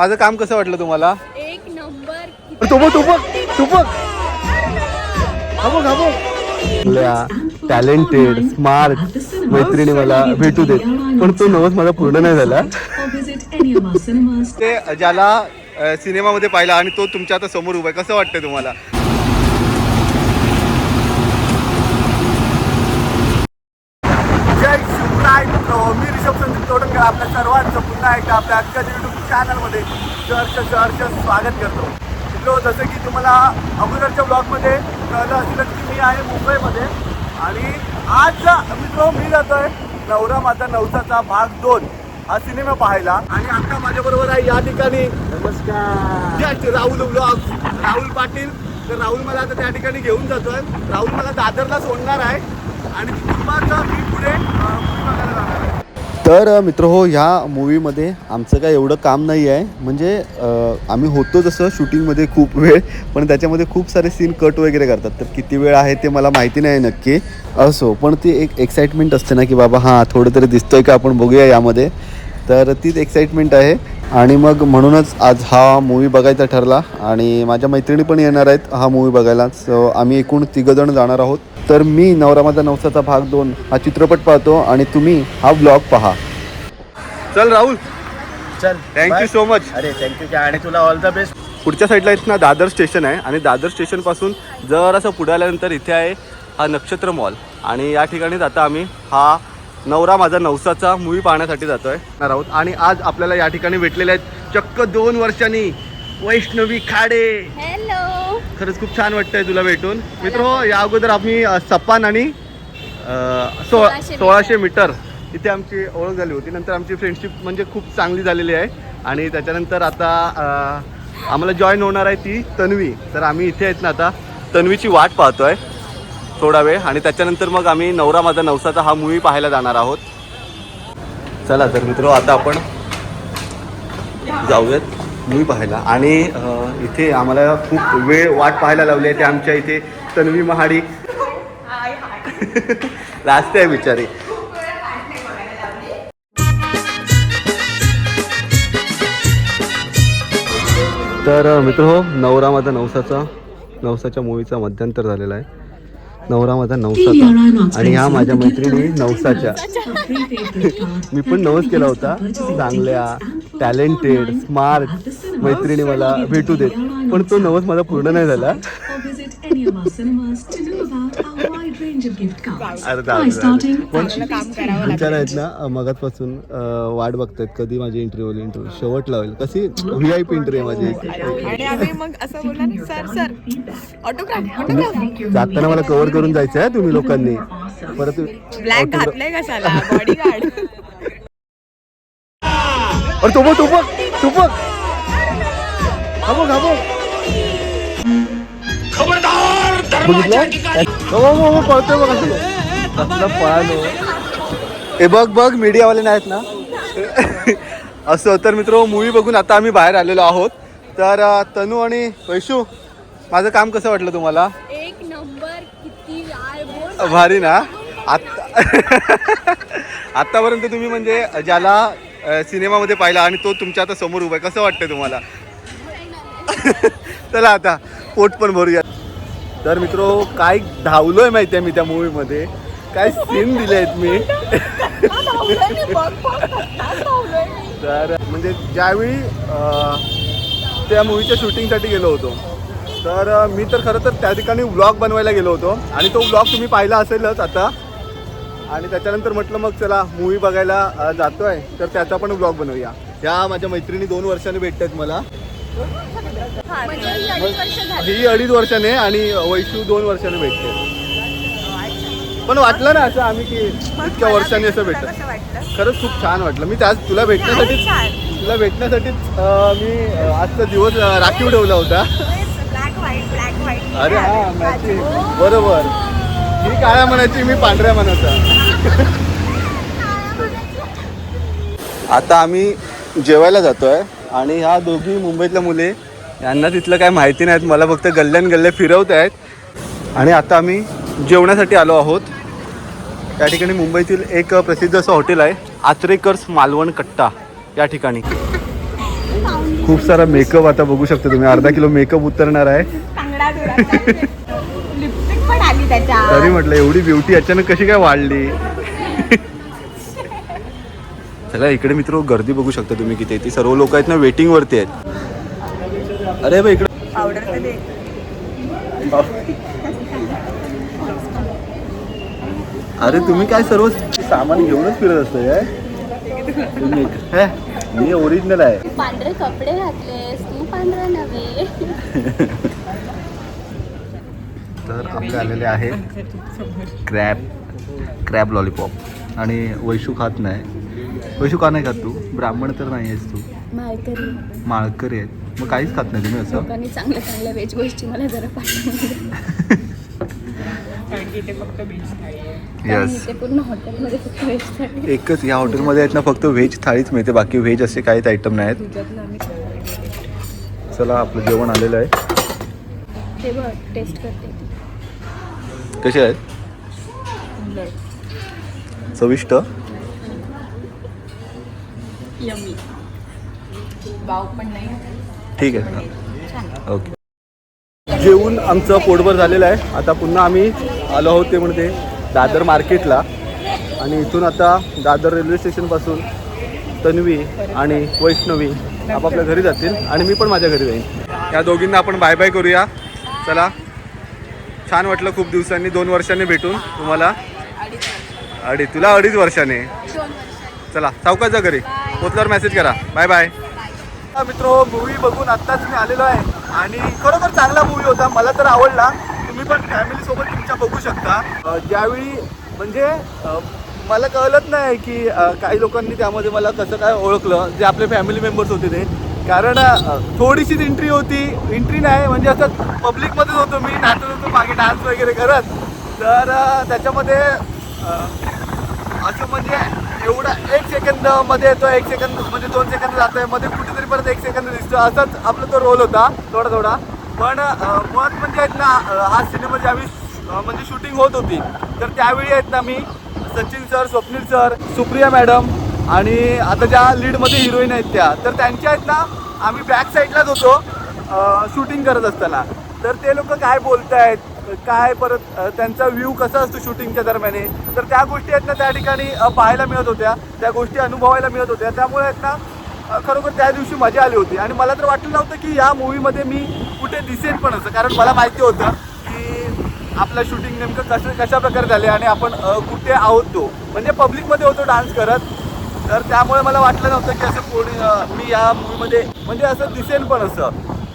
माझं काम कसं वाटलं तुम्हाला? एक नंबर. तू बघ तू बघ तू बघ टॅलेंटेड स्मार्ट मैत्रिणी मला भेटू देत. पण तो नवस माझा पूर्ण नाही झाला. ते ज्याला सिनेमामध्ये पाहिला आणि तो तुमच्या आता समोर उभा आहे. कसं वाटतंय तुम्हाला? जय शिवराय मी ऋषभ संदीप तोडणकर आपल्या सर्वांचं पुन्हा एकदा आपल्या युट्यूब चॅनलमध्ये सहर्ष सहर्ष स्वागत करतो. मित्र जसं की तुम्हाला अगोदरच्या ब्लॉगमध्ये कळलं असेलच की मी आहे मुंबईमध्ये. आणि आज मित्र मी जातोय नवरा माता नवसाचा भाग दोन हा सिनेमा पाहायला. आणि आता माझ्याबरोबर आहे या ठिकाणी नमस्कार. राहुल ब्लॉग राहुल पाटील. तर राहुल मला आता त्या ठिकाणी घेऊन जातोय. राहुल मला दादरला सोडणार आहे. आणि तिथून मी पुढे अं, movie बघायला जाणार आहे. तर मित्र हो ह्या मूवीमध्ये आमचं काय एवढं काम नाही आहे. म्हणजे आम्ही होतो जसं शूटिंगमध्ये खूप वेळ पण त्याच्यामध्ये खूप सारे सीन कट वगैरे करतात. तर किती वेळ आहे ते मला माहिती नाही नक्की. असो पण ती एक एक्साइटमेंट असते ना की बाबा हां थोडं तरी दिसतोय का आपण बघूया यामध्ये. तर तीच एक्साइटमेंट आहे. आणि मग म्हणूनच आज हा मूवी बघायचा ठरला आणि माझ्या मैत्रिणी पण येणार आहेत हा मूवी बघायला. सो आम्ही एकूण तिघंजण जाणार आहोत. तर मी नवरा माझा नवसाचा भाग दोन हा चित्रपट पाहतो आणि तुम्ही हा ब्लॉग पहा. चल राहुल. चल. थँक्यू सो मच अरे थँक्यू आणि तुला ऑल द बेस्ट पुढच्या साईडला इथं ना दादर स्टेशन आहे आणि दादर स्टेशनपासून जरासं पुढे आल्यानंतर इथे आहे हा नक्षत्र मॉल आणि या ठिकाणीच आता आम्ही हा नवरा माझा नवसाचा मूवी पाहण्यासाठी जातो आहे आहोत. आणि आज आपल्याला या ठिकाणी भेटलेले आहेत चक्क दोन वर्षांनी वैष्णवी खाडे. हॅलो खरंच खूप छान वाटतंय तुला भेटून. मित्र हो या अगोदर आम्ही सपान आणि सोळा सोळाशे मीटर. इथे आमची ओळख झाली होती. नंतर आमची फ्रेंडशिप म्हणजे खूप चांगली झालेली आहे. आणि त्याच्यानंतर आता आम्हाला जॉईन होणार आहे ती तन्वी. तर आम्ही इथे आहेत ना आता. तन्वीची वाट पाहतोय. थोडा वेळ आणि त्याच्यानंतर मग आम्ही नवरा माझा नवसाचा हा मूवी पाहायला जाणार आहोत. चला तर मित्र आता आपण जाऊयात मूवी पाहायला. आणि इथे आम्हाला खूप वेळ वाट पाहायला लावली आहे. ते आमच्या इथे तन्वी महाडी. लास्ट आहे बिचारी. तर मित्र हो नवरा माझा नवसाचा नवसाच्या मूवीचा मध्यंतर झालेला आहे. नवरा माझा नवसाचा. आणि ह्या माझ्या मैत्रिणी नवसाच्या. मी पण नवस केला होता. चांगल्या टॅलेंटेड स्मार्ट मैत्रिणी मला भेटू देत. पण तो नवस माझा पूर्ण नाही झाला. अर्धा पण विचार आहेत ना मगातपासून अं, वाट बघतायत. कधी माझी इंटरव्ह्यू इंटरव्ह्यू शेवट लावेल. कशी व्ही आय पी इंटरव्ह्यू माझी आणि आम्ही मग असं सर सर ऑटोग्राफ ऑटोग्राफ जाताना मला कव्हर करून जायचं आहे तुम्ही लोकांनी. परत ब्लॅक घातलंय कशाला? बॉडीगार्ड अरे तो बघ तो बघ. तू बघ. हा बघ हा बघ बघितलं? हो, हो, हो, पळतोय बघ असं. कसलं पळालो हे बघ बघ मीडियावाले नाहीत ना. असं तर मित्र मूवी बघून आता आम्ही बाहेर आलेलो आहोत. तर तनू आणि वैशू माझं काम कसं वाटलं तुम्हाला? एक नंबर किती भारी ना? आत्ता आत्तापर्यंत तुम्ही म्हणजे ज्याला सिनेमामध्ये पाहिला आणि तो तुमच्या आता समोर उभा आहे कसं वाटतंय तुम्हाला? चला आता पोट पण भरूया. तर मित्र काय धावलोय माहिती आहे मी त्या मूवीमध्ये काय सीन दिले आहेत मी? तर म्हणजे ज्यावेळी त्या मूवीच्या शूटिंगसाठी गेलो होतो. तर मी तर खरं तर त्या ठिकाणी व्लॉग बनवायला गेलो होतो. आणि तो व्लॉग तुम्ही पाहिला असेलच आता. आणि त्याच्यानंतर म्हटलं मग चला मूवी बघायला जातोय. तर त्याचा पण व्लॉग बनवूया. ह्या माझ्या मैत्रिणी दोन वर्षांनी भेटत मला. म्हणजे ही अडीच वर्ष झाली. ही अडीच वर्षाने आणि वैशू दोन वर्षाने भेटते. पण वाटलं ना असं आम्ही की इतक्या वर्षांनी असं वाटलं? खरंच खूप छान वाटलं. मी त्याच तुला भेटण्यासाठीच तुला भेटण्यासाठीच अ, मी अ, आजचा दिवस अ, राखीव ठेवला होता. ब्लॅक व्हाईट ब्लॅक व्हाईट अरे हा बरोबर. ही काळ्या म्हणायची मी पांढऱ्या म्हणायचा आता आम्ही जेवायला जातोय आणि ह्या दोघी मुंबईतल्या मुले यांना तिथलं काय माहिती नाहीत. मला फक्त गल्ल्यान गल्ले फिरवत आहेत. आणि आता आम्ही जेवण्यासाठी आलो आहोत. त्या ठिकाणी मुंबईतील एक प्रसिद्ध असं हॉटेल आहे आचरेकर्स मालवण कट्टा. या ठिकाणी. खूप सारा मेकअप आता बघू शकता तुम्ही. अर्धा किलो मेकअप उतरणार आहे. तरी म्हटलं एवढी ब्युटी अचानक कशी काय वाढली? चला इकडे मित्र गर्दी बघू शकता तुम्ही किती ती सर्व लोक आहेत ना वेटिंग वरती आहेत. अरे बा इकडे. पावडर तर दे. अरे तुम्ही काय सर्व सामान घेऊनच फिरत असतो काय? तुम्ही- हे, मी ओरिजिनल आहे. पांढरे कपडे घातलेस तू पांढरा नव्हे. तर आपले आलेले आहे क्रॅब क्रॅब लॉलीपॉप आणि वैशू खात नाही. वैशू का नाही खात तू? ब्राह्मण तर नाही आहेस तू. माळकरी. माळकरी आहेत. मग काहीच खात नाही तुम्ही असं? लोकांनी चांगल्या चांगल्या वेज गोष्टी मला जरा पाठवून कारण की इथे फक्त बीच थाळी आहे येस ते पूर्ण हॉटेलमध्ये फक्त वेजसाठी एकच या हॉटेलमध्ये आहेत ना फक्त व्हेज थाळीच मिळते. बाकी व्हेज असे काहीच आयटम नाही आहेत तुझ्यातनं आम्ही चला आपलं जेवण आलेलं आहे. ते बघ टेस्ट करते. कसे आहेत? चविष्ट. यमी वाव पण नाही. ठीक आहे. ओके. जेवून आमचं पोटभर झालेलं आहे. आता पुन्हा आम्ही आलो आहोत ते म्हणजे दादर मार्केटला. आणि इथून आता दादर रेल्वे स्टेशनपासून तन्वी आणि वैष्णवी आपापल्या घरी जातील आणि मी पण माझ्या घरी जाईन. या दोघींना आपण बाय बाय करूया. चला. छान वाटलं खूप दिवसांनी दोन वर्षांनी भेटून तुम्हाला. अडीच तुला अडीच वर्षाने. चला सावकाश जा घरी पोचल्यावर मेसेज करा. बाय बाय मित्र मूवी बघून आत्ताच मी आलेलो आहे. आणि खरोखर चांगला मूवी होता. मला तर आवडला. तुम्ही पण फॅमिली सोबत तुमच्या बघू शकता. ज्यावेळी म्हणजे मला कळलंच नाही की काही लोकांनी त्यामध्ये मला कसं काय ओळखलं. जे आपले फॅमिली मेंबर्स होते ते. कारण थोडीशीच एंट्री होती एंट्री नाही म्हणजे असं पब्लिकमध्येच होतो मी नाचत होतो मागे डान्स वगैरे करत. तर त्याच्यामध्ये असं म्हणजे एवढा एक सेकंदमध्ये येतो एक सेकंद म्हणजे दोन सेकंद जात आहे मध्ये कुठे परत एक सेकंद दिसतो असाच आपला तो रोल होता थोडा थोडा. पण मत मुळात म्हणजे आहेत ना हा सिनेमा ज्यावेळी म्हणजे शूटिंग होत होती तर त्यावेळी आहेत ना मी Sachin sir Swapnil sir Supriya madam आणि आता ज्या लीडमध्ये हिरोईन आहेत त्या तर त्यांच्या आहेत ना आम्ही बॅक साईडलाच होतो शूटिंग करत असताना. तर ते लोक काय बोलतायत काय परत त्यांचा व्ह्यू कसा असतो शूटिंगच्या दरम्यान? तर त्या गोष्टी आहेत ना त्या ठिकाणी पाहायला मिळत होत्या त्या गोष्टी अनुभवायला मिळत होत्या. त्यामुळे आहेत ना खरोखर त्या दिवशी मजा आली होती. आणि मला तर वाटलं नव्हतं की या मूवीमध्ये मी कुठे दिसेन पण असं. कारण मला माहिती होतं की आपलं शूटिंग नेमकं कसं कशा प्रकारे झाले आणि आपण कुठे आहोत तो. म्हणजे पब्लिकमध्ये होतो डान्स करत. तर त्यामुळे मला वाटलं नव्हतं की असं कोणी मी या मूवीमध्ये म्हणजे असं दिसेल पण असं.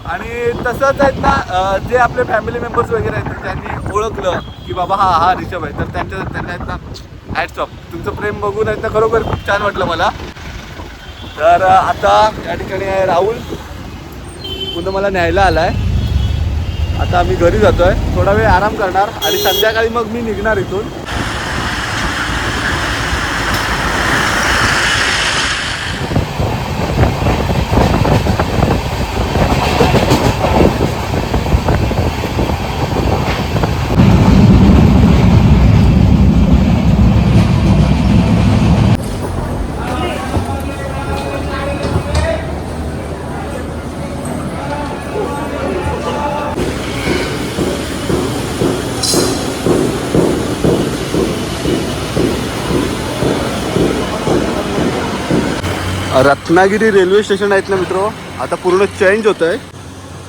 आणि तसंच आहेत ना जे आपले फॅमिली मेंबर्स वगैरे आहेत त्यांनी ओळखलं की बाबा हा हा रिषभ आहे. तर त्यांच्या त्यांना आहेत ना हॅट्स ऑफ तुमचं प्रेम बघून आहेत ना खरोखर खूप छान वाटलं मला. तर आता या ठिकाणी आहे राहुल. पुन्हा मला न्यायला आलाय. आता आम्ही घरी जातोय. थोडा वेळ आराम करणार आणि संध्याकाळी मग मी निघणार इथून. रत्नागिरी रेल्वे स्टेशन आहेत ना मित्र? आता पूर्ण चेंज होत आहे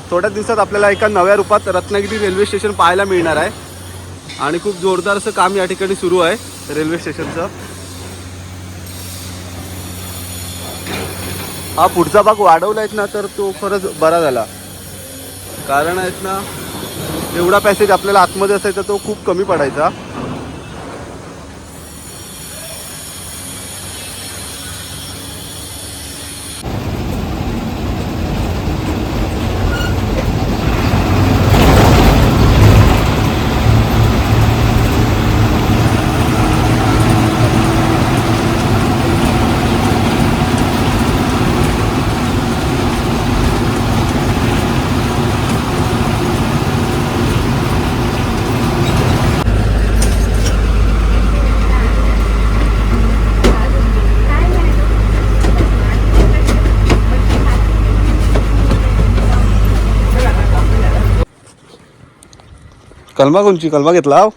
थोड्याच दिवसात आपल्याला एका नव्या रूपात रत्नागिरी रेल्वे स्टेशन पाहायला मिळणार आहे. आणि खूप जोरदार असं काम या ठिकाणी सुरू आहे रेल्वे स्टेशनचं. हा पुढचा भाग वाढवला आहेत ना तर तो खरंच बरा झाला. कारण आहेत ना एवढा पॅसेज आपल्याला आतमध्ये असायचा तो खूप कमी पडायचा. कलमा कोणची? कलमा घेतला हो.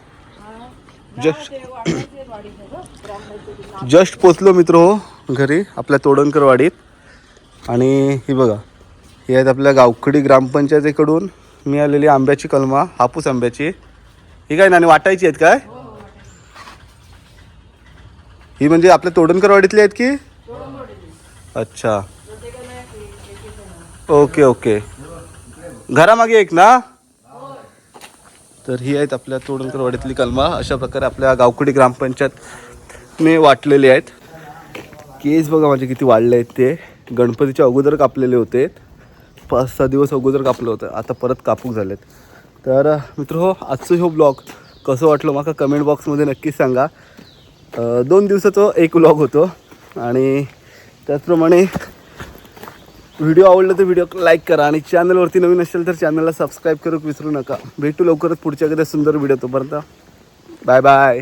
जस्ट जस्ट पोचलो मित्र हो घरी आपल्या तोडणकर वाडीत आणि ही बघा ही आहेत आपल्या गावखडी ग्रामपंचायतीकडून मिळालेली आंब्याची कलमा हापूस आंब्याची. ही काय नाणी वाटायची आहेत काय? ही म्हणजे आपल्या तोडणकर वाडीतली आहेत की? अच्छा. Okay okay. घरामागे एक ना? तर ही आहेत आपल्या तोडणकरवाडीतली कलमा. अशा प्रकारे आपल्या गावकडी ग्रामपंचायतने वाटलेले आहेत. केस बघा माझे किती वाढले आहेत ते. गणपतीच्या अगोदर कापलेले होते. पाच सहा दिवस अगोदर कापलं होतं. आता परत कापूक झालेत. तर मित्र हो आजचं हो ब्लॉग कसं वाटलं माका कमेंट बॉक्समध्ये नक्कीच सांगा. दोन दिवसाचं एक व्लॉग होतो. आणि त्याचप्रमाणे व्हिडिओ आवडला तर व्हिडिओ लाईक करा आणि चॅनलवरती नवीन असेल तर चॅनलला सबस्क्राईब करू विसरू नका. भेटू लवकरच पुढच्या कधी सुंदर व्हिडिओ तोपर्यंत. Bye bye.